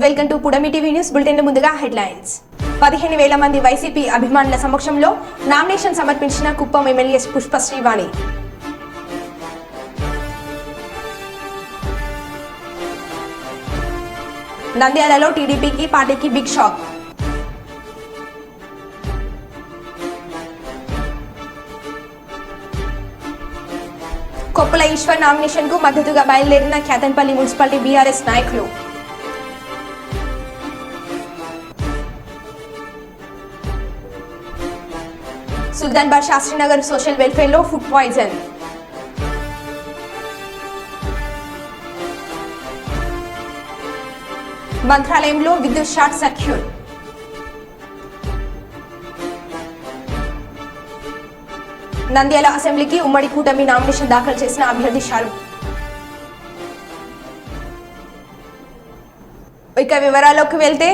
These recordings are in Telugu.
Welcome to Pudami TV news bulletin ముందుగా హెడ్లైన్స్. పదిహేను వేల మంది వైసీపీ అభిమానుల సమక్షంలో నామినేషన్ సమర్పించిన కుప్పం ఎమ్మెల్యే పుష్ప శ్రీవాణి. నంద్యాలలో టీడీపీకి పార్టీకి బిగ్ షాక్. కొప్పుల ఈశ్వర్ నామినేషన్కు మద్దతుగా బయలుదేరిన ఖ్యాతన్పల్లి మున్సిపాలిటీ బీఆర్ఎస్ నాయకులు. సుల్తాన్ బాద్ శాస్త్రీనగర్ సోషల్ వెల్ఫేర్లో ఫుడ్ పాయిజన్. మంత్రాలయంలో విద్యుత్ షార్ట్ సర్క్యూట్. నంద్యాల అసెంబ్లీకి ఉమ్మడి కూటమి నామినేషన్ దాఖలు చేసిన అభ్యర్థి షారూక్ ఇక వివరాల్లోకి వెళ్తే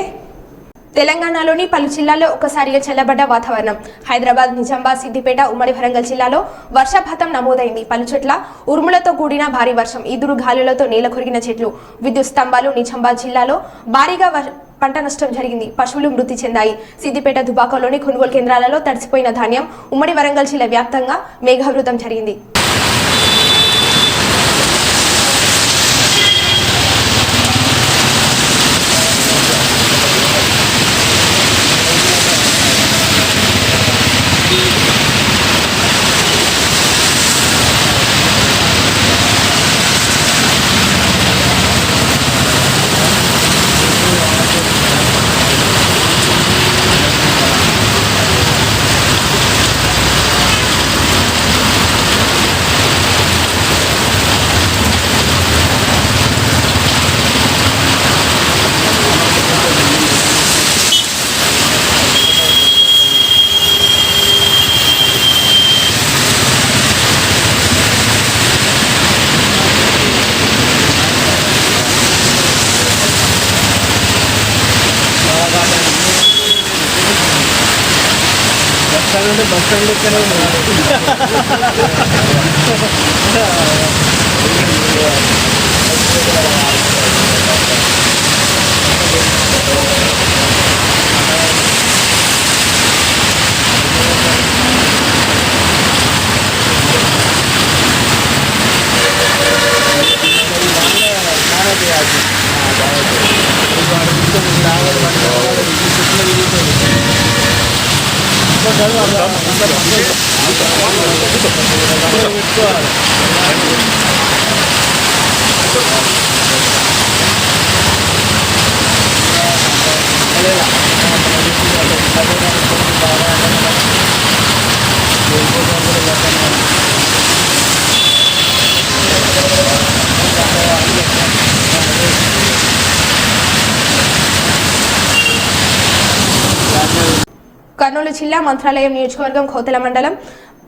తెలంగాణలోని పలు జిల్లాల్లో ఒక్కసారిగా చల్లబడ్డ వాతావరణం. హైదరాబాద్ నిజామాబాద్ సిద్దిపేట ఉమ్మడి వరంగల్ జిల్లాలో వర్షపాతం నమోదైంది. పలు చోట్ల ఉరుములతో కూడిన భారీ వర్షం ఈదురు గాలులతో నేల కొరిగిన చెట్లు విద్యుత్ స్తంభాలు నిజామాబాద్ జిల్లాలో భారీగా వర్- పంట నష్టం జరిగింది. పశువులు మృతి చెందాయి. సిద్దిపేట దుబాకలోని కొనుగోలు కేంద్రాలలో తడిసిపోయిన ధాన్యం ఉమ్మడి వరంగల్ జిల్లా వ్యాప్తంగా మేఘావృతం జరిగింది. కర్నూలు జిల్లా మంత్రాలయం నియోజకవర్గం కోతల మండలం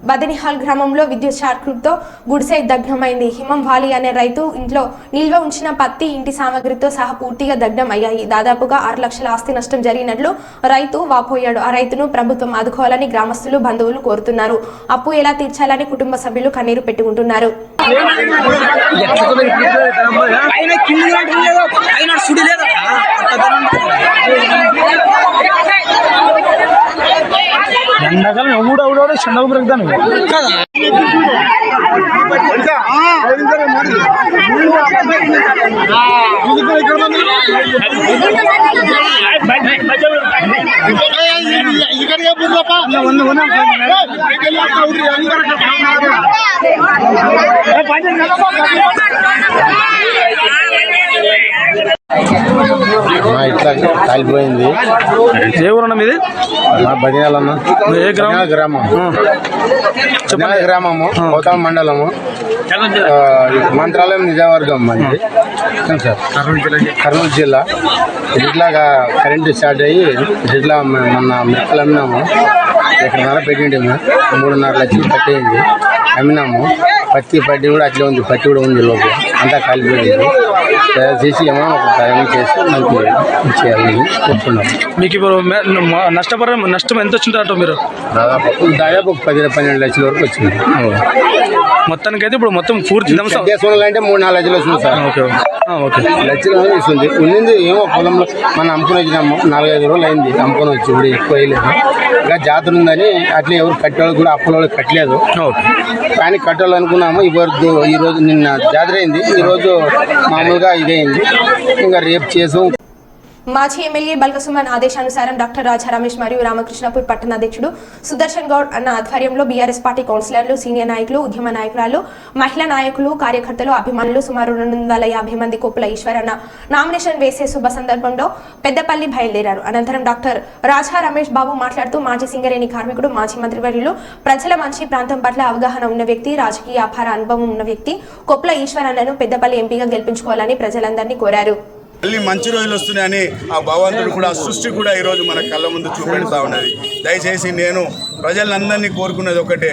బదనిహాల్ గ్రామంలో విద్యుత్ షార్క్తో గుడిసె దగ్ధమైంది. హిమం వాలి అనే రైతు ఇంట్లో నిల్వ ఉంచిన పత్తి ఇంటి సామగ్రితో సహా పూర్తిగా దగ్ధం అయ్యాయి దాదాపుగా ఆరు లక్షల ఆస్తి నష్టం జరిగినట్లు రైతు వాపోయాడు. ఆ రైతును ప్రభుత్వం ఆదుకోవాలని గ్రామస్తులు బంధువులు కోరుతున్నారు. అప్పు ఎలా తీర్చాలని కుటుంబ సభ్యులు కన్నీరు పెట్టుకుంటున్నారు. పైన కింది నాటు లేదు పైన సుడి లేదు ఎండాకాలం ఎవడు ఎవడో చెండకు పెరుగుతాను మా ఇట్లా కాలిపోయింది. ఏ ఊరన్నా మీది? మా బదినాలన్న ఏ గ్రామం? గ్రామం. గ్రామము గౌతమ మండలము. మంత్రాలయం నిజవర్గం మంది. సార్. కర్నూలు జిల్లా ఇట్లాగా కరెంటు స్టార్ట్ అయ్యి ఇట్లా మొన్న మిక్కలు అమ్మినాము. ఎక్కడన్నర పెట్టిండేము మూడున్నర లక్షలు పట్టేయండి అమ్మినాము. పత్తి పట్టి కూడా అట్లే ఉంది. పత్తి కూడా ఉంది లోపల. అంతా కాలిపోయింది. దయచేసి ఏమైనా ఒక చేసి మనకి చేయాలని మీకు ఇప్పుడు నష్టపరం నష్టం ఎంత వచ్చింటారట మీరు? దాదాపు దాదాపు ఒక పది పన్నెండు లక్షల వరకు వచ్చింది. మొత్తానికి అయితే ఇప్పుడు మొత్తం పూర్తి ధ్వంసం దేశంలో అంటే మూడు నాలుగు లక్షలు వస్తుంది సార్. ఓకే. ఓకే. లక్షలు వస్తుంది ఉన్నింది ఏమో పొలంలో మనం అమ్ముకుని వచ్చినాము నాలుగైదు రోజులు అయింది. అమ్ముకొని వచ్చి ఇప్పుడు ఎక్కువ వేయలేదు ఇంకా జాతర ఉందని అట్లా ఎవరు కట్టేవాళ్ళు కూడా అప్పుల వాళ్ళు కట్టలేదు. కానీ కట్టాలనుకున్నాము. ఈ రోజు నిన్న జాతర అయింది. ఈ రోజు మామూలుగా ఇదైంది. ఇంకా రేపు చేసాం. మాజీ ఎమ్మెల్యే బల్కసుమన్ ఆదేశానుసారం డాక్టర్ రాజా రమేష్ మరియు రామకృష్ణపూర్ పట్టణ అధ్యక్షుడు సుదర్శన్ గౌడ్ అన్న ఆధ్వర్యంలో బీఆర్ఎస్ పార్టీ కౌన్సిలర్లు సీనియర్ నాయకులు ఉద్యమ నాయకురాలు మహిళా నాయకులు కార్యకర్తలు అభిమానులు సుమారు రెండు వందల యాభై మంది కోపుల ఈశ్వరన్న నామినేషన్ వేసే శుభ సందర్భంలో పెద్దపల్లి బయలుదేరారు. అనంతరం డాక్టర్ రాజా రమేష్ బాబు మాట్లాడుతూ మాజీ సింగరేణి కార్మికుడు మాజీ మంత్రివర్యులు ప్రజల మంచి ప్రాంతం పట్ల అవగాహన ఉన్న వ్యక్తి రాజకీయ అపార అనుభవం ఉన్న వ్యక్తి కొప్పుల ఈశ్వరన్నను పెద్దపల్లి ఎంపీగా గెలిపించుకోవాలని ప్రజలందరినీ కోరారు. మళ్ళీ మంచి రోజులు వస్తున్నాయని ఆ భగవంతుడు కూడా సృష్టి కూడా ఈరోజు మన కళ్ళ ముందు చూపెడతా ఉన్నది. దయచేసి నేను ప్రజలందరినీ కోరుకున్నది ఒకటే.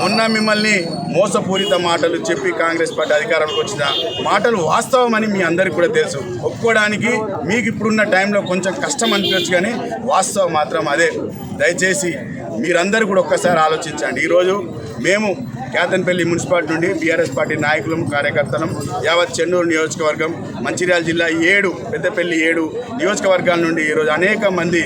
మొన్న మిమ్మల్ని మోసపూరిత మాటలు చెప్పి కాంగ్రెస్ పార్టీ అధికారంలోకి వచ్చిన మాటలు వాస్తవమని మీ అందరికీ కూడా తెలుసు. ఒప్పుకోవడానికి మీకు ఇప్పుడున్న టైంలో కొంచెం కష్టం అనిపించచ్చు కానీ వాస్తవం మాత్రం అదే. దయచేసి మీరందరూ కూడా ఒక్కసారి ఆలోచించండి. ఈరోజు మేము కేతన్పల్లి మున్సిపాలిటీ నుండి బీఆర్ఎస్ పార్టీ నాయకులం కార్యకర్తలం యావత్ చెన్నూరు నియోజకవర్గం మంచిర్యాల జిల్లా ఏడు పెద్దపల్లి ఏడు నియోజకవర్గాల నుండి ఈరోజు అనేక మంది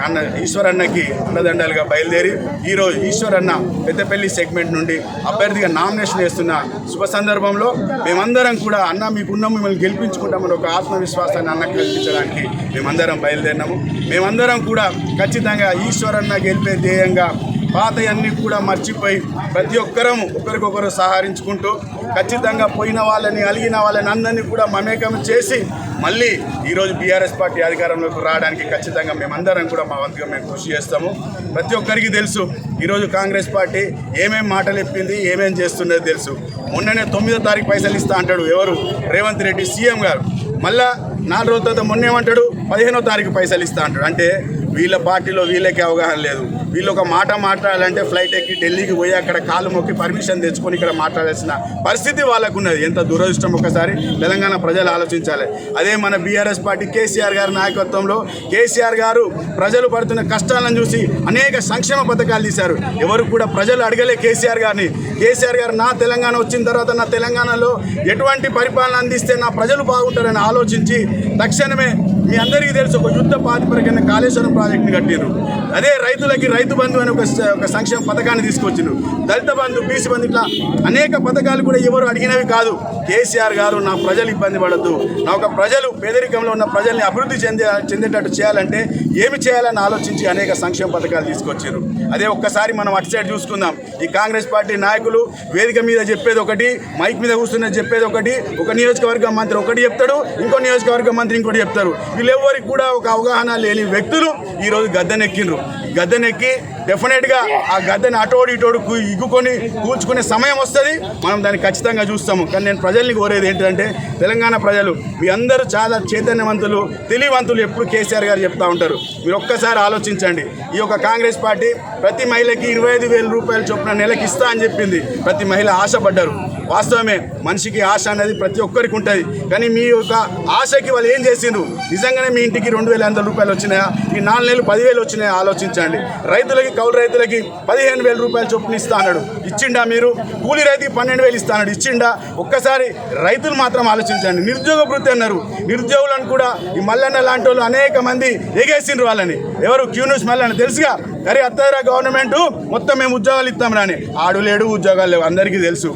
అన్న- ఈశ్వరన్నకి అన్నదండాలుగా బయలుదేరి ఈరోజు ఈశ్వరన్న పెద్దపల్లి సెగ్మెంట్ నుండి అభ్యర్థిగా నామినేషన్ వేస్తున్న శుభ సందర్భంలో మేమందరం కూడా అన్న మీకున్న మిమ్మల్ని గెలిపించుకుంటామని ఒక ఆత్మవిశ్వాసాన్ని అన్న కల్పించడానికి మేమందరం బయలుదేరినాము. మేమందరం కూడా ఖచ్చితంగా ఈశ్వరన్న గెలిపే ధ్యేయంగా పాతయన్నీ కూడా మర్చిపోయి ప్రతి ఒక్కరము ఒకరికొకరు సహకరించుకుంటూ ఖచ్చితంగా పోయిన వాళ్ళని అలిగిన వాళ్ళని అందరినీ కూడా మమేకం చేసి మళ్ళీ ఈరోజు బీఆర్ఎస్ పార్టీ అధికారంలోకి రావడానికి ఖచ్చితంగా మేమందరం కూడా మా వంతుగా మేము కృషి చేస్తాము. ప్రతి ఒక్కరికి తెలుసు ఈరోజు కాంగ్రెస్ పార్టీ ఏమేం మాటలు చెప్పింది ఏమేం చేస్తున్నది తెలుసు. మొన్ననే తొమ్మిదో తారీఖు పైసలు ఇస్తా అంటాడు ఎవరు? రేవంత్ రెడ్డి సీఎం గారు. మళ్ళా నాలుగు రోజుల తర్వాత మొన్నేమంటాడు? పదిహేనో తారీఖు పైసలు ఇస్తా అంటాడు. అంటే వీళ్ళ పార్టీలో వీళ్ళకి అవగాహన లేదు. వీళ్ళు ఒక మాట మాట్లాడాలంటే ఫ్లైట్ ఎక్కి ఢిల్లీకి పోయి అక్కడ కాలు మొక్కి పర్మిషన్ తెచ్చుకొని ఇక్కడ మాట్లాడాల్సిన పరిస్థితి వాళ్ళకు ఉన్నది ఎంత దురదృష్టం ఒకసారి తెలంగాణ ప్రజలు ఆలోచించాలి. అదే మన బీఆర్ఎస్ పార్టీ కేసీఆర్ గారి నాయకత్వంలో కేసీఆర్ గారు ప్రజలు పడుతున్న కష్టాలను చూసి అనేక సంక్షేమ పథకాలు తీశారు. ఎవరు కూడా ప్రజలు అడగలే కేసీఆర్ గారిని. కేసీఆర్ గారు నా తెలంగాణ వచ్చిన తర్వాత నా తెలంగాణలో ఎటువంటి పరిపాలన అందిస్తే నా ప్రజలు బాగుంటారని ఆలోచించి తక్షణమే మీ అందరికీ తెలుసు ఒక యుద్ధ ప్రాతిపదికన కాళేశ్వరం ప్రాజెక్టుని కట్టిరు అదే రైతులకి రైతు బంధు అని ఒక ఒక సంక్షేమ పథకాన్ని తీసుకొచ్చిండు దళిత బంధు బీసీ బంధు ఇట్లా అనేక పథకాలు కూడా ఎవరు అడిగినవి కాదు. కేసీఆర్ గారు నా ప్రజలు ఇబ్బంది పడద్దు. నా ఒక ప్రజలు పేదరికంలో ఉన్న ప్రజల్ని అభివృద్ధి చెందే చెందేటట్టు చేయాలంటే ఏమి చేయాలని ఆలోచించి అనేక సంక్షేమ పథకాలు తీసుకొచ్చారు అదే ఒక్కసారి మనం అటు సైడ్ చూసుకుందాం. ఈ కాంగ్రెస్ పార్టీ నాయకులు వేదిక మీద చెప్పేది ఒకటి మైక్ మీద కూర్చున్నది చెప్పేది ఒకటి ఒక నియోజకవర్గ మంత్రి ఒకటి చెప్తాడు ఇంకో నియోజకవర్గ మంత్రి ఇంకోటి చెప్తారు. వీళ్ళెవ్వరికి కూడా ఒక అవగాహన లేని వ్యక్తులు ఈరోజు గద్దెనెక్కినరు గద్దెనెక్కి డెఫినెట్గా ఆ గద్దెని అటోడు ఇటోడు ఇగ్గుకొని కూల్చుకునే సమయం వస్తుంది. మనం దాన్ని ఖచ్చితంగా చూస్తాము. కానీ నేను ప్రజల్ని కోరేది ఏంటంటే తెలంగాణ ప్రజలు మీ అందరూ చాలా చైతన్యవంతులు తెలివంతులు ఎప్పుడు కేసీఆర్ గారు చెప్తా ఉంటారు. మీరు ఒక్కసారి ఆలోచించండి. ఈ యొక్క కాంగ్రెస్ పార్టీ ప్రతి మహిళకి ఇరవై ఐదు వేల రూపాయలు చొప్పున నెలకి ఇస్తా అని చెప్పింది. ప్రతి మహిళ ఆశపడ్డారు. వాస్తవమే మనిషికి ఆశ అనేది ప్రతి ఒక్కరికి ఉంటుంది. కానీ మీ యొక్క ఆశకి వాళ్ళు ఏం చేసిండ్రు? నిజంగానే మీ ఇంటికి రెండు వేల వందల రూపాయలు వచ్చినాయా? ఈ నాలుగు నెలలు పదివేలు వచ్చినాయా? ఆలోచించండి. రైతులకి కౌలు రైతులకి పదిహేను వేల రూపాయలు చొప్పున ఇస్తాడు ఇచ్చిండా మీరు? కూలి రైతుకి పన్నెండు వేలు ఇస్తాడు ఇచ్చిండా? ఒక్కసారి రైతులు మాత్రం ఆలోచించండి. నిరుద్యోగ వృత్తి అన్నారు. నిరుద్యోగులను కూడా ఈ మల్లన్న లాంటి వాళ్ళు అనేక మంది ఎగేసిండ్రు వాళ్ళని. ఎవరు? Q News Mallanna. తెలుసుగా? అరే అత్తరా గవర్నమెంట్ మొత్తం మేము ఉద్యోగాలు ఇస్తాం రాని. ఆడు లేడు ఉద్యోగాలు లేవు అందరికీ తెలుసు.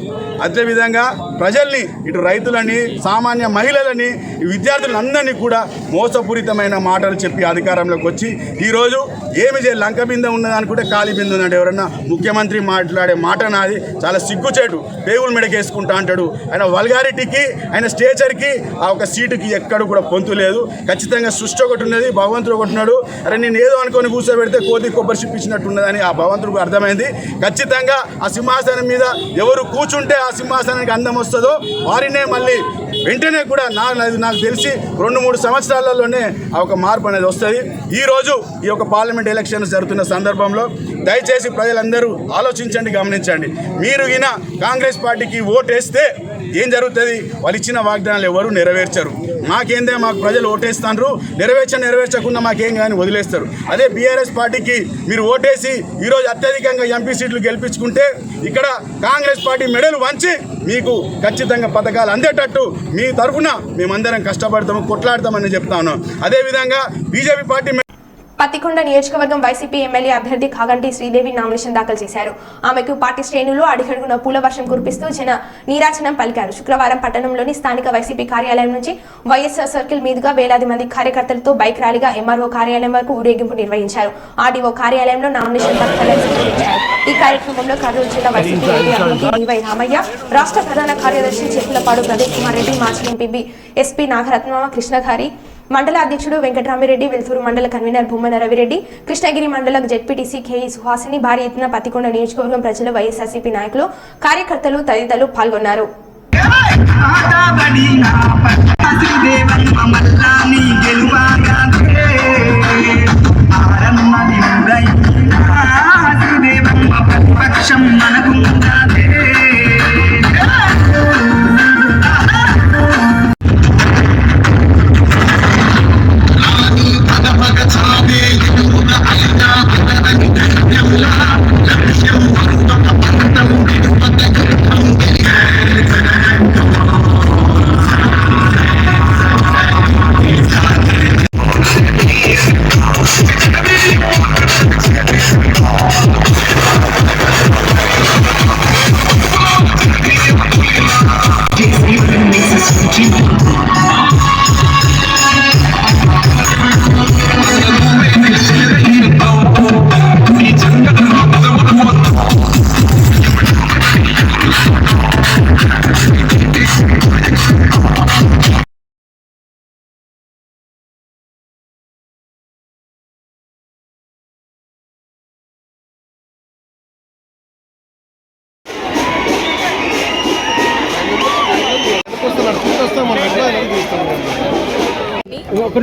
అదేవిధంగా ప్రజల్ని ఇటు రైతులని సామాన్య మహిళలని విద్యార్థులందరినీ కూడా మోసపూరితమైన మాటలు చెప్పి అధికారంలోకి వచ్చి ఈరోజు ఏమి చే లంక బిందె ఉన్నది అనుకుంటే ఖాళీ ఉన్నాడు ఎవరన్నా ముఖ్యమంత్రి మాట్లాడే మాట నాది చాలా సిగ్గుచేటు పేగుల మెడకేసుకుంటా అంటాడు. ఆయన వల్గారిటీకి ఆయన స్టేచర్కి ఆ ఒక సీటుకి ఎక్కడ కూడా పొంతు లేదు. ఖచ్చితంగా సృష్టి ఒకటి ఉన్నది భగవంతుడు ఒకటి ఉన్నాడు. అరే నేను ఏదో అనుకొని కూర్చోబెడితే కోతి కొబ్బరి మెంబర్షిప్ ఇచ్చినట్టున్నదని ఆ భగవంతుడికి అర్థమైంది. ఖచ్చితంగా ఆ సింహాసనం మీద ఎవరు కూర్చుంటే ఆ సింహాసనానికి అందం వస్తుందో వారినే మళ్ళీ వెంటనే కూడా నా నాకు- నాకు తెలిసి రెండు మూడు సంవత్సరాలలోనే ఆ ఒక మార్పు అనేది వస్తుంది. ఈరోజు ఈ యొక్క పార్లమెంట్ ఎలక్షన్ జరుగుతున్న సందర్భంలో దయచేసి ప్రజలందరూ ఆలోచించండి గమనించండి. మీరు ఈయన కాంగ్రెస్ పార్టీకి ఓటేస్తే ఏం జరుగుతుంది? వాళ్ళు ఇచ్చిన వాగ్దానాలు ఎవరు నెరవేర్చరు. మాకేందే మాకు ప్రజలు ఓటేస్తాండ్రు. నెరవేర్చ నెరవేర్చకుండా మాకేం కానీ వదిలేస్తారు. అదే బీఆర్ఎస్ పార్టీకి మీరు ఓటేసి ఈరోజు అత్యధికంగా ఎంపీ సీట్లు గెలిపించుకుంటే ఇక్కడ కాంగ్రెస్ పార్టీ మెడలు వంచి మీకు ఖచ్చితంగా పథకాలు అందేటట్టు మీ తరఫున మేమందరం కష్టపడతాము కొట్లాడతామని చెప్తాను అదేవిధంగా బీజేపీ పార్టీ పత్తికొండ నియోజకవర్గం వైసీపీ ఎమ్మెల్యే అభ్యర్థి కాగంటి శ్రీదేవి నామినేషన్ దాఖలు చేశారు. ఆమెకు పార్టీ శ్రేణులు అడిగడుగున పూల వర్షం కురిపిస్తూ జన నీరాజనం పలికారు. శుక్రవారం పట్టణంలోని స్థానిక వైసీపీ కార్యాలయం నుంచి వైఎస్ఆర్ సర్కిల్ మీదుగా వేలాది మంది కార్యకర్తలతో బైక్ ర్యాలీగా ఎంఆర్ఓ కార్యాలయం వరకు ఊరేగింపు నిర్వహించారు. ఆర్డీఓ కార్యాలయంలో నామినేషన్ పత్రాలను సమర్పించారు ఈ కార్యక్రమంలో కర్నూలు జిల్లా వైసీపీ డివై రామయ్య రాష్ట్ర ప్రధాన కార్యదర్శి చెప్పులపాడు ప్రదీప్ కుమార్ రెడ్డి మాజీ ఎంపీ ఎస్పీ నాగరత్న కృష్ణగారి మండల అధ్యక్షుడు వెంకటరామిరెడ్డి వెల్తూరు మండల కన్వీనర్ భూమన రవిరెడ్డి కృష్ణగిరి మండల జెడ్పీటీసీ కేఈ సుహాసిని భారీ ఎత్తున పతికొండ నియోజకవర్గం ప్రజలు వైఎస్ఆర్సీపీ నాయకులు కార్యకర్తలు తదితరులు పాల్గొన్నారు. మనకు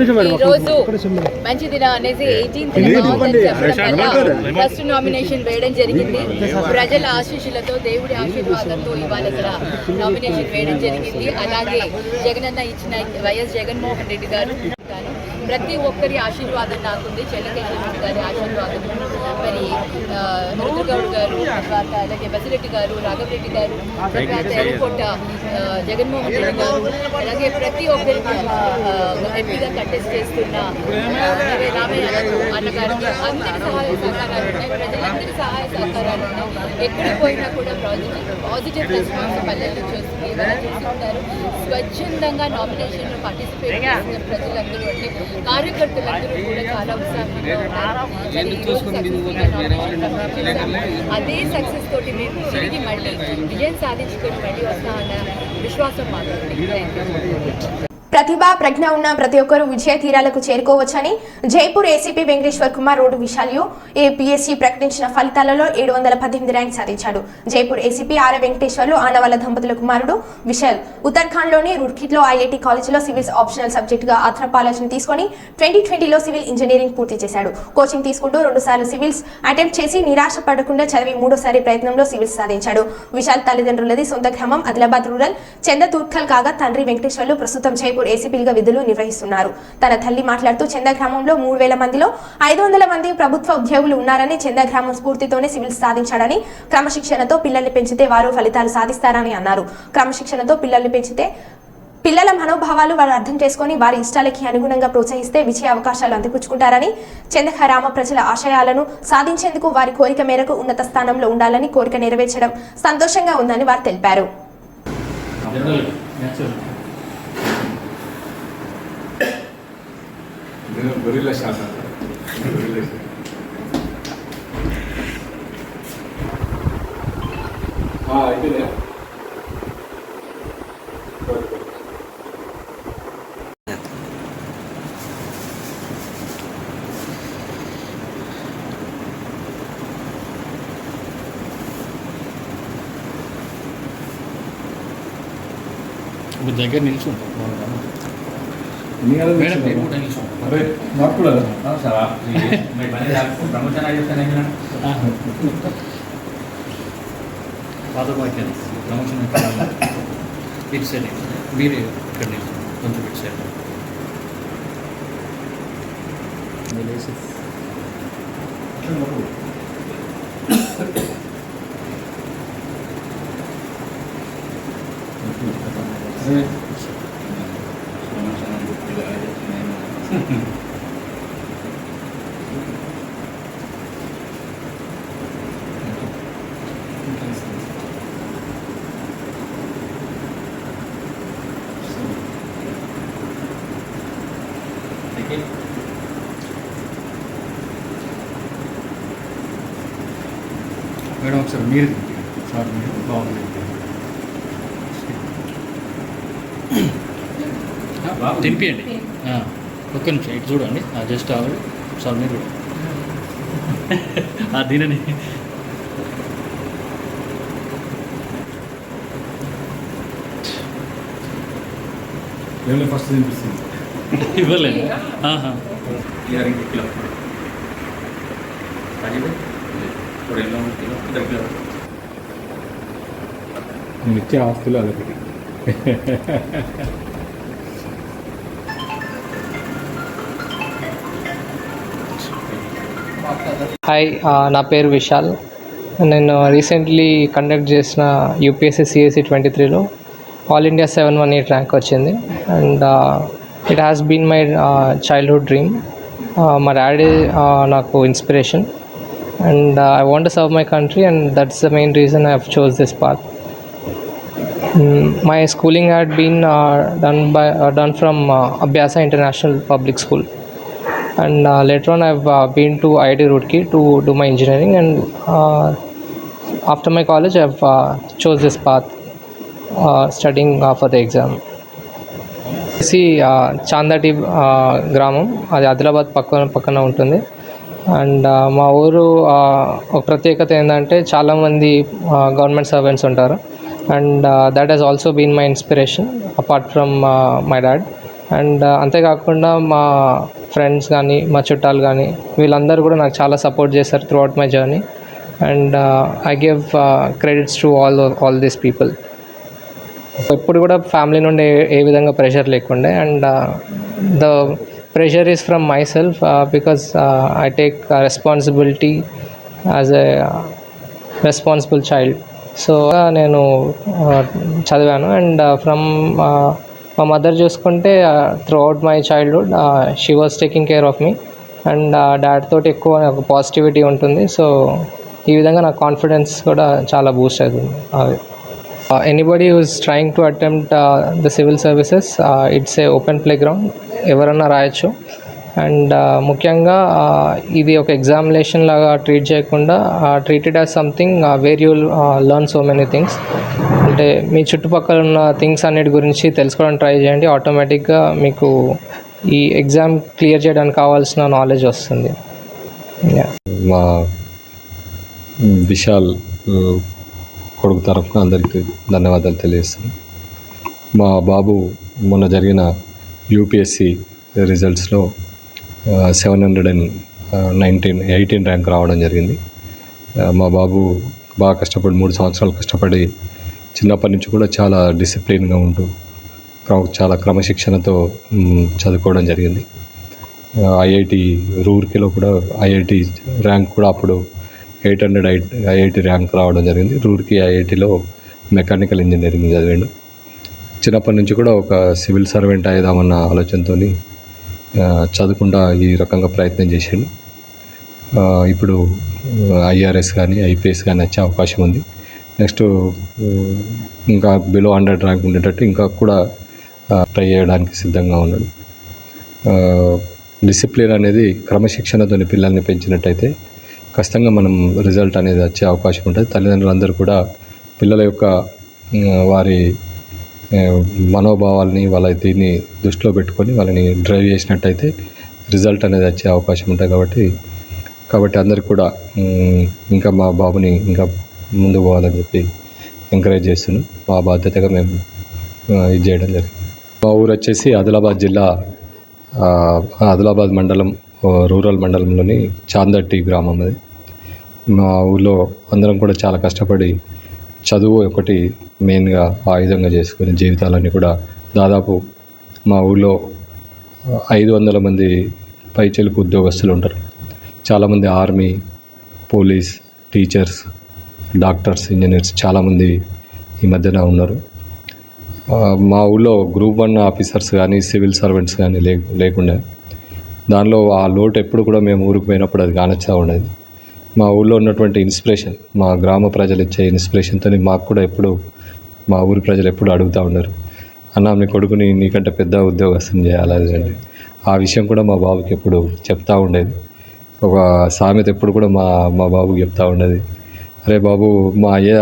ఈరోజు మంచి దినం అనేసి ఎయిటీన్త్ ఫస్ట్ నామినేషన్ వేయడం జరిగింది. ప్రజల ఆశీస్సులతో దేవుడి ఆశీర్వాదంతో ఇవాళ ఇక్కడ నామినేషన్ వేయడం జరిగింది. అలాగే జగనన్న ఇచ్చిన వైఎస్ జగన్మోహన్ రెడ్డి గారు. ప్రతి ఒక్కరి ఆశీర్వాదం నాకుంది. రెడ్డి గారి ఆశీర్వాదం. మరి ఆ, రుద్రగౌడ్ గారు తర్వాత అలాగే బసిరెడ్డి గారు రాఘవరెడ్డి గారు తర్వాత ఎర్రకోట జగన్మోహన్ రెడ్డి గారు అలాగే ప్రతి ఒక్కరికి ఎంపీగా కంటెస్ట్ చేస్తున్న రామయ్య అన్న- అన్నగారికి అందరి సహాయ సహకారాలు ఉన్నాయి. ప్రజలందరి సహాయ సహకారాలు ఉన్నాయి. ఎక్కడికి పోయినా కూడా పాజిటివ్ పాజిటివ్ రెస్పాన్స్ పల్లెల నుంచి వస్తుంది ఇవాళ చూస్తుంటారు స్వచ్ఛందంగా నామినేషన్లో పార్టిసిపేట్ చేసిన ప్రజలందరూ అంటే కార్యకర్తలందరూ కూడా చాలా ఉత్సాహంగా ఉన్నారు. అదే సక్సెస్ తోటి మేము తిరిగి మళ్ళీ విజయం సాధించుకొని మళ్ళీ వస్తామన్న విశ్వాసం you. ప్రతిభ ప్రజ్ఞ ఉన్న ప్రతి ఒక్కరూ విజయ తీరాలకు చేరుకోవచ్చని జైపూర్ ఏసీపీ వెంకటేశ్వర్ కుమార్ రోడ్డు విశాల్యు ఏపీఎస్సీ ప్రకటించిన ఫలితాలలో ఏడు వందల పద్దెనిమిది ర్యాంక్ సాధించాడు. జైపూర్ ఏసీపీ ఆర్ వెంకటేశ్వర్లు ఆనవాళ్ళ దంపతుల కుమారుడు విశాల్ ఉత్తరాఖండ్లోని రుడ్కిట్లో ఐఐటి కాలేజీలో సివిల్స్ ఆప్షనల్ సబ్జెక్టుగా ఆత్మపాలన తీసుకొని ట్వంటీ ట్వంటీలో సివిల్ ఇంజనీరింగ్ పూర్తి చేశాడు. కోచింగ్ తీసుకుంటూ రెండుసార్లు సివిల్స్ అటెంప్ట్ చేసి నిరాశ పడకుండా చదివి మూడోసారి ప్రయత్నంలో సివిల్స్ సాధించాడు. విశాల్ తల్లిదండ్రులది సొంత గ్రామం ఆదిలాబాద్ రూరల్ చందతూర్ఖల్ కాగా తండ్రి వెంకటేశ్వర్లు ప్రస్తుతం జైపూర్ ఏసీపీలుగా విధులు నిర్వహిస్తున్నారు. తన తల్లి మాట్లాడుతూ చందగ్రామంలో మూడు వేల మందిలో ఐదు వందల మంది ప్రభుత్వ ఉద్యోగులు ఉన్నారని చందగ్రామం స్ఫూర్తితోనే సివిల్స్ సాధించాడని క్రమశిక్షణతో పిల్లల్ని పెంచితే వారు ఫలితాలు సాధిస్తారని అన్నారు. క్రమశిక్షణతో పిల్లల్ని పెంచితే పిల్లల మనోభావాలు వారు అర్థం చేసుకొని వారి ఇష్టాలకి అనుగుణంగా ప్రోత్సహిస్తే విజయ అవకాశాలు అందిపుచ్చుకుంటారని చందఖరామ ప్రజల ఆశయాలను సాధించేందుకు వారి కోరిక మేరకు ఉన్నత స్థానంలో ఉండాలని కోరిక నెరవేర్చడం సంతోషంగా ఉందని వారు తెలిపారు. గొరిల్లా శాసన అయిపోయిందా దగ్గర నిల్చు మేడం మీరు కూడా నిల్చు అరే నాకు కూడా పాత ప్రమోషన్ ఇటు సైడ్ మీరు ఇక్కడ. కొంచెం ఇటు సైడ్. మేడం ఒకసారి మీరు తింపండి. సార్ మీరు బాగుంది తినిపియండి ఆ, ఒక్క నిమిషం ఇటు చూడండి. జస్ట్ ఆవిడ సార్ మీరు దీనని. ఫస్ట్ తినిపిస్తుంది? ఇవ్వలేదు. కిలో ఇచ్చే ఆస్తులు అదొకటి. హాయ్ నా పేరు విశాల్. నేను రీసెంట్లీ కండక్ట్ చేసిన యూపీఎస్సీ సిఎస్సి ట్వంటీ త్రీలో all India seven one eight rank వచ్చింది. And it has been my childhood dream మా డాడీ నాకు inspiration and I want to serve my country and that's the main reason I have chose this path my schooling had been done by done from Abhyasa international public school and later on I've been to IIT రూట్కి to do my engineering and after my college I హ్ chose this path studying for the exam C చాందాటి గ్రామం అది ఆదిలాబాద్ పక్కన పక్కన ఉంటుంది. అండ్ మా ఊరు ఒక ప్రత్యేకత ఏంటంటే చాలామంది గవర్నమెంట్ సర్వెంట్స్ ఉంటారు. And that has also been my inspiration apart from my dad and అంతేకాకుండా మా ఫ్రెండ్స్ కానీ మా చుట్టాలు కానీ వీళ్ళందరూ కూడా నాకు చాలా సపోర్ట్ చేశారు throughout my journey and I give credits to all all these people ఎప్పుడు కూడా ఫ్యామిలీ నుండి ఏ- విధంగా ప్రెషర్ లేకుండే. And the pressure is from myself because I take responsibility as a responsible child so నేను చదివాను. అండ్ ఫ్రమ్ మా మదర్ చూసుకుంటే throughout my childhood she was taking care of me and dad తోటి ఎక్కువ నాకు పాజిటివిటీ ఉంటుంది. సో ఈ విధంగా నా కాన్ఫిడెన్స్ కూడా చాలా బూస్ట్ అవుతుంది. అది anybody who's trying to attempt the civil services it's a open playground ఎవరన్నా రాయొచ్చు. అండ్ ముఖ్యంగా ఇది ఒక ఎగ్జామినేషన్ లాగా ట్రీట్ చేయకుండా treated as something where you learn so many things అంటే మీ చుట్టుపక్కల ఉన్న థింగ్స్ అన్నిటి గురించి తెలుసుకోవడానికి ట్రై చేయండి. ఆటోమేటిక్గా మీకు ఈ ఎగ్జామ్ క్లియర్ చేయడానికి కావాల్సిన నాలెడ్జ్ వస్తుంది. మా విశాల్ కొడుకు తరఫున అందరికీ ధన్యవాదాలు తెలియజేస్తాను మా బాబు మొన్న జరిగిన UPSC రిజల్ట్స్లో seven hundred and nineteen eighteen rank రావడం జరిగింది. మా బాబు బాగా కష్టపడి మూడు సంవత్సరాలు కష్టపడి చిన్నప్పటి నుంచి కూడా చాలా డిసిప్లిన్గా ఉంటూ చాలా క్రమశిక్షణతో చదువుకోవడం జరిగింది. ఐఐటి రూర్కీలో కూడా ఐఐటి ర్యాంక్ కూడా అప్పుడు ఎయిట్ హండ్రెడ్ ఐఐటి ర్యాంక్ రావడం జరిగింది. రూర్కీ ఐఐటిలో మెకానికల్ ఇంజనీరింగ్ చదివాడు. చిన్నప్పటి నుంచి కూడా ఒక సివిల్ సర్వెంట్ అయ్యేదామన్న ఆలోచనతో చదువుకుండా ఈ రకంగా ప్రయత్నం చేసిండు. ఇప్పుడు ఐఆర్ఎస్ కానీ ఐపీఎస్ కానీ వచ్చే అవకాశం ఉంది. నెక్స్ట్ ఇంకా బిలో హండ్రెడ్ ర్యాంక్ ఉండేటట్టు ఇంకా కూడా ట్రై చేయడానికి సిద్ధంగా ఉన్నాడు. డిసిప్లిన్ అనేది క్రమశిక్షణతో పిల్లల్ని పెంచినట్టయితే ఖచ్చితంగా మనం రిజల్ట్ అనేది వచ్చే అవకాశం ఉంటుంది. తల్లిదండ్రులందరూ కూడా పిల్లల యొక్క వారి మనోభావాల్ని వాళ్ళ దీన్ని దృష్టిలో పెట్టుకొని వాళ్ళని డ్రైవ్ చేసినట్టయితే రిజల్ట్ అనేది వచ్చే అవకాశం ఉంటుంది కాబట్టి కాబట్టి అందరికి కూడా ఇంకా మా బాబుని ఇంకా ముందు పోవాలని చెప్పి ఎంకరేజ్ చేస్తున్నాం. మా బాధ్యతగా మేము ఇది చేయడం జరిగింది. మా ఊరు వచ్చేసి ఆదిలాబాద్ జిల్లా ఆదిలాబాద్ మండలం రూరల్ మండలంలోని చాందట్టి గ్రామం అది. మా ఊళ్ళో అందరం కూడా చాలా కష్టపడి చదువు ఒకటి మెయిన్గా ఆయుధంగా చేసుకుని జీవితాలన్నీ కూడా దాదాపు మా ఊళ్ళో ఐదు వందల మంది పైచెలుపు ఉద్యోగస్తులు ఉంటారు. చాలామంది army police teachers doctors engineers చాలామంది ఈ మధ్యన ఉన్నారు. మా ఊళ్ళో గ్రూప్ వన్ ఆఫీసర్స్ కానీ సివిల్ సర్వెంట్స్ కానీ లే లేకుండే. దానిలో ఆ లోటు ఎప్పుడు కూడా మేము ఊరికి పోయినప్పుడు అది కానొచ్చా ఉండేది మా ఊళ్ళో ఉన్నటువంటి ఇన్స్పిరేషన్ మా గ్రామ ప్రజలు ఇచ్చే ఇన్స్పిరేషన్తో మాకు కూడా ఎప్పుడు మా ఊరి ప్రజలు ఎప్పుడు అడుగుతూ ఉన్నారు. అన్న మీ కొడుకుని నీకంటే పెద్ద ఉద్యోగస్తుని చేయాలి అది ఆ విషయం కూడా మా బాబుకి ఎప్పుడు చెప్తూ ఉండేది. ఒక సామెత ఎప్పుడు కూడా మా మా బాబుకి చెప్తూ ఉండేది. అరే బాబు మా అయ్య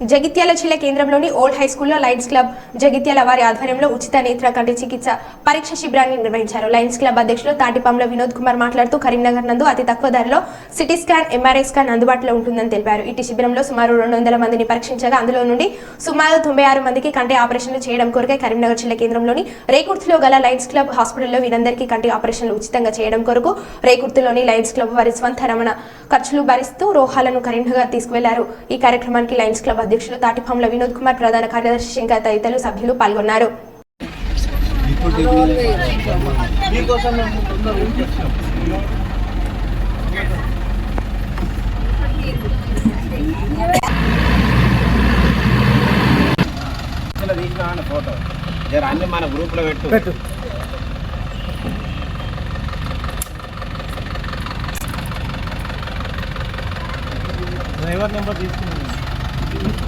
జగిత్యాల జిల్లా కేంద్రంలోని ఓల్డ్ హై స్కూల్లో లయన్స్ క్లబ్ జగిత్యాల వారి ఆధ్వర్యంలో ఉచిత నేత్ర కంటి చికిత్స పరీక్ష శిబిరాన్ని నిర్వహించారు. లయన్స్ క్లబ్ అధ్యక్షులు తాటిపాంల వినోద్ కుమార్ మాట్లాడుతూ కరీంనగర్ నందు అతి తక్కువ ధరలో సిటీ స్కాన్ ఎంఆర్ఐ స్కాన్ అందుబాటులో ఉంటుందని తెలిపారు. ఇటు శిబిరంలో సుమారు రెండు వందల మందిని పరీక్షించగా అందులో నుండి సుమారు తొంభై ఆరు మందికి కంటి ఆపరేషన్లు చేయడం కొరకే కరీంనగర్ జిల్లా కేంద్రంలోని రేకుర్తిలో గల లయన్స్ క్లబ్ హాస్పిటల్లో వీరందరికీ కంటి ఆపరేషన్లు ఉచితంగా చేయడం కొరకు రేకుర్తిలోని లయన్స్ క్లబ్ వారి స్వంత రమణ ఖర్చులు భరిస్తూ రోహాలను కరీంనగర్ తీసుకువెళ్ళారు. ఈ కార్యక్రమానికి లయన్స్ క్లబ్ అధ్యక్షులు తాటిపాముల వినోద్ కుమార్ ప్రధాన కార్యదర్శి శంకర్ తదితరులు సభ్యులు పాల్గొన్నారు. ఫోటో అన్ని మన గ్రూప్ పెట్టు. Driver number Дякую.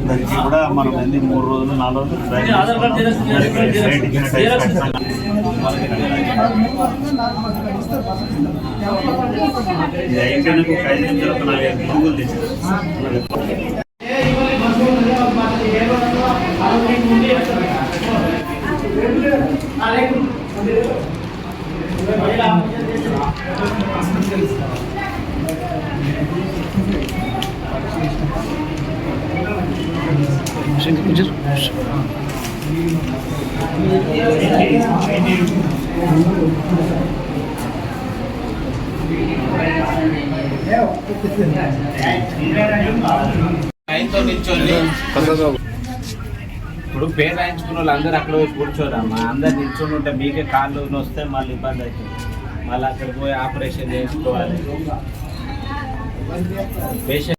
దానికి కూడా మనం ఎన్ని? మూడు రోజులు నాలుగు రోజులు అయిపోయినాక ఐదు నిమిషాలు ఒక నాలుగైదు పురుగులు తెచ్చారు లైన్తో నిల్చొని ఇప్పుడు పేరు రాయించుకున్న వాళ్ళు అందరు అక్కడ పోయి కూర్చోరమ్మా. అందరు నిల్చొని ఉంటే మీకే కాళ్ళు వస్తే మళ్ళీ ఇబ్బంది అవుతుంది. మళ్ళీ అక్కడ పోయి ఆపరేషన్ చేసుకోవాలి. పేషెంట్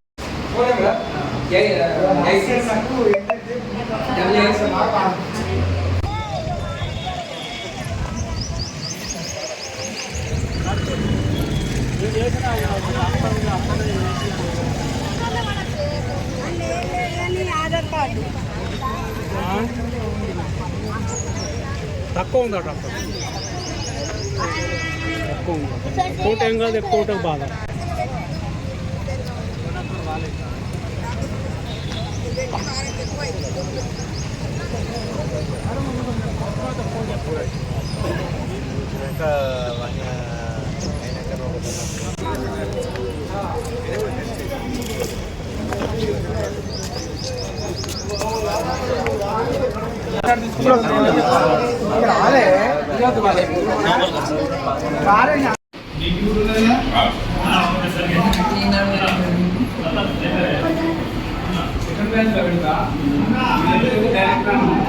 తక్కువ ఉందా డాక్టర్ తక్కువ ఉందా ఎక్కువ ఏం కాదు ఎక్కువ డైరెక్ట్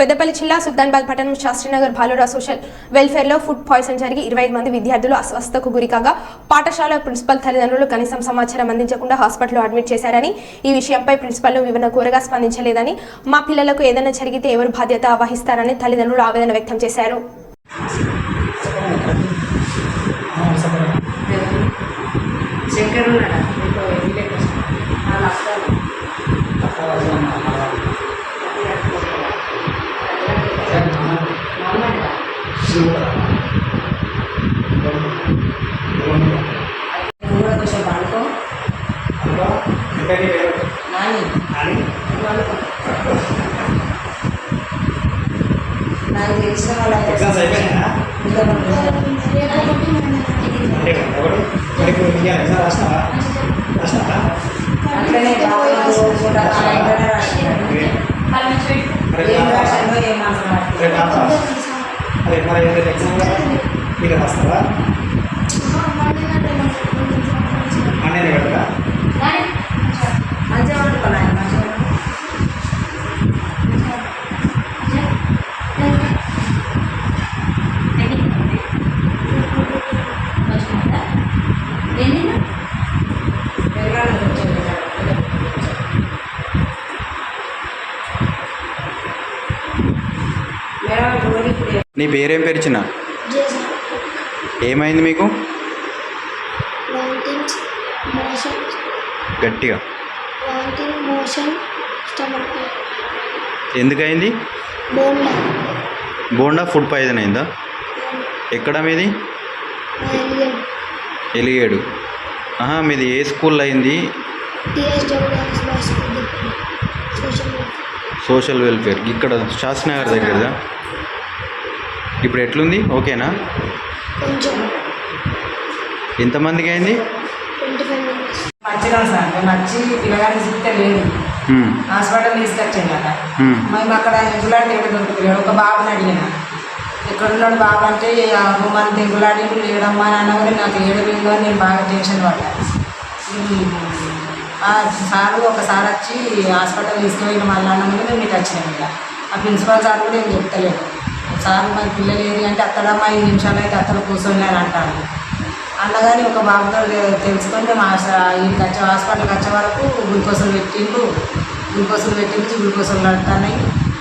పెద్దపల్లి జిల్లా సుల్తాన్బాద్ పట్టణం శాస్త్రీనగర్ బాలురా సోషల్ వెల్ఫేర్లో ఫుడ్ పాయిజన్ జరిగి ఇరవై మంది విద్యార్థులు అస్వస్థకు గురికాగా పాఠశాల ప్రిన్సిపల్ తల్లిదండ్రులు కనీసం సమాచారం అందించకుండా హాస్పిటల్లో అడ్మిట్ చేశారని ఈ విషయంపై ప్రిన్సిపల్ వివరణ కోరగా స్పందించలేదని మా పిల్లలకు ఏదైనా జరిగితే ఎవరు బాధ్యత వహిస్తారని తల్లిదండ్రులు ఆవేదన వ్యక్తం చేశారు. నాకు తెలిసిన వాళ్ళ ఎగ్జామ్స్ అయిపోయినాయా అంటే ఎవరు మరి ఇప్పుడు ఇండియా ఎగ్జామ్ రాసినావా రాసినావా అట్లనే బాబు కూడా ఆయననే రాసినాడు రేపు ఏం రాస్తా. రాశాడో ఏం మాట్లాడాడు రేపు రాస్తా. అదే మరి రేపు ఎగ్జామ్ కదా మీరు రాస్తావా అన్నీ కదా మంచిగా వండుకున్నాను మంచిగా పెరగాలి కొంచెం మేడం ఇప్పుడు ఇప్పుడు నీ పేరేం పేరు చిన్న? ఏమైంది మీకు? గట్టిగా. ఎందుకయింది బోండా ఫుడ్ పాయిజన్ అయిందా? ఎక్కడ మీది? ఎలిగేడు. ఆహా మీది ఏ స్కూల్లో అయింది? Social welfare. ఇక్కడ శాస్త్రనగర్ దగ్గరదా? ఇప్పుడు ఎట్లుంది? ఓకేనా? ఎంతమందికి అయింది? సార్ మేము వచ్చి చూస్తే లేదు. హాస్పిటల్ తీసుకొచ్చాను మేము అక్కడ దొరుకుతున్నాడు ఒక బాబుని అడిగిన. ఉన్నాడు బాబు అంటే లేడమ్మా కూడా నాకు ఏడవిందో అని నేను బాగా టెన్షన్ సారు ఒకసారి వచ్చి హాస్పిటల్ తీసుకుపోయిన మళ్ళీ అన్న మేము ఇటు వచ్చినాం ఇక ఆ ప్రిన్సిపాల్ సార్ కూడా ఏం చెప్తలేడు. సార్ మరి పిల్లలు ఏది అంటే అత్తడమ్మ ఐదు నిమిషాలు అయితే అత్తలు కూర్చొని అని అంటాను అన్నగాని ఒక బాబుతో తెలుసుకొని మేము ఇంటికి వచ్చే హాస్పిటల్కి వచ్చే వరకు గ్లూకోజులు పెట్టిండు. గ్లూకోజులు పెట్టించి గ్లూకోజులు నడుతున్నాయి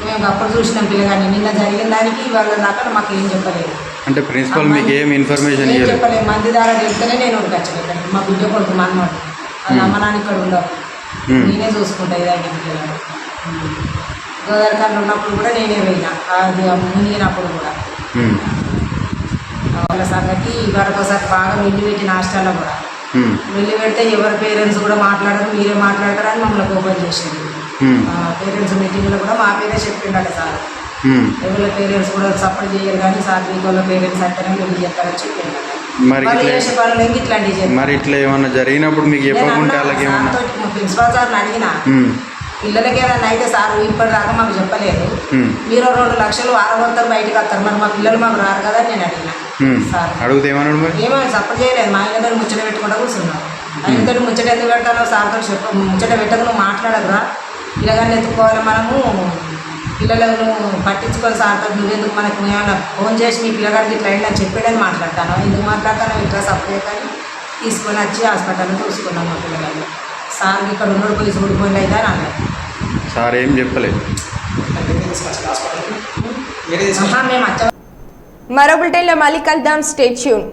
మేము అప్పుడు చూసినాం పిల్లగాని నిన్న జరిగిన దానికి ఇవాళ దాకా మాకు ఏం చెప్పలేదు. అంటే ప్రిన్సిపల్ మీకు ఏం ఇన్ఫర్మేషన్ చెప్పలేదు. మంది దారా చెప్తేనే నేను వచ్చాను మా బిడ్డ కొడుకు మనమాట వాళ్ళ అమ్మ నాన్న ఇక్కడ ఉండవు. నేనే చూసుకుంటా ఇదానికి పిల్లలు గోదావరికాయలు ఉన్నప్పుడు కూడా నేనే పోయినా. అది మునిగినప్పుడు కూడా. వాళ్ళ సంగతి వరకోసారి బాగా వెళ్ళి పెట్టిన హాస్టల్లో కూడా. వెళ్ళి పెడితే ఎవరి పేరెంట్స్ కూడా మాట్లాడరు మీరే మాట్లాడతారు అని మమ్మల్ని ఓపెన్ చేసింది. పేరెంట్స్ మీటింగ్లో కూడా మా పేరే చెప్పిండట సార్. ఎవరి పేరెంట్స్ కూడా సపోర్ట్ చేయరు కానీ సార్ మీకు వాళ్ళ పేరెంట్స్ అంటేనే మీరు చెప్తారని చెప్పిండట. మరి వాళ్ళు మరి ఇట్లా ఏమన్నా జరిగినప్పుడు మీకు ఏమన్నా ప్రిన్సిపాల్ సార్ని అడిగిన. పిల్లలకి ఏదైనా అయితే సార్ ఇప్పటిదాకా మాకు చెప్పలేదు. మీరు రెండు లక్షలు ఆరవస్తారు బయటకు వస్తారు. మరి మా పిల్లలు మాకు రారు కదా అని నేను అడిగిన. సార్. అడిగితే ఏమన్నాడు మరి? ఏమో సపోర్ట్ చేయలేదు. మా ఆయనతో ముచ్చట పెట్టుకుంటా కూర్చున్నాం. ఆయనతో ముచ్చట ఎందుకు పెడతానో సార్తో చెప్ప ముచ్చట పెట్టకు నువ్వు మాట్లాడదురా పిల్లగాన్ని ఎత్తుకోవాలి మనము. పిల్లలను పట్టించుకొని సార్తో నువ్వెందుకు మనకు ఏమైనా ఫోన్ చేసి మీ పిల్లగాడికి ఇట్లా అయిందని చెప్పాడని మాట్లాడతాను? ఎందుకు మాట్లాడతాను ఇట్లా సపరేట్ అని తీసుకొని వచ్చి హాస్పిటల్లో చూసుకున్నాం మా పిల్లగాన్ని సార్కి ఇక్కడ ఉన్నాడు పోలీసు ఊడిపోయింది అయితే అని అన్నారు సార్ ఏం చెప్పలేదు. మరో బులెటిన్లో మళ్ళీ కలుద్దాం స్టేట్ ట్యూన్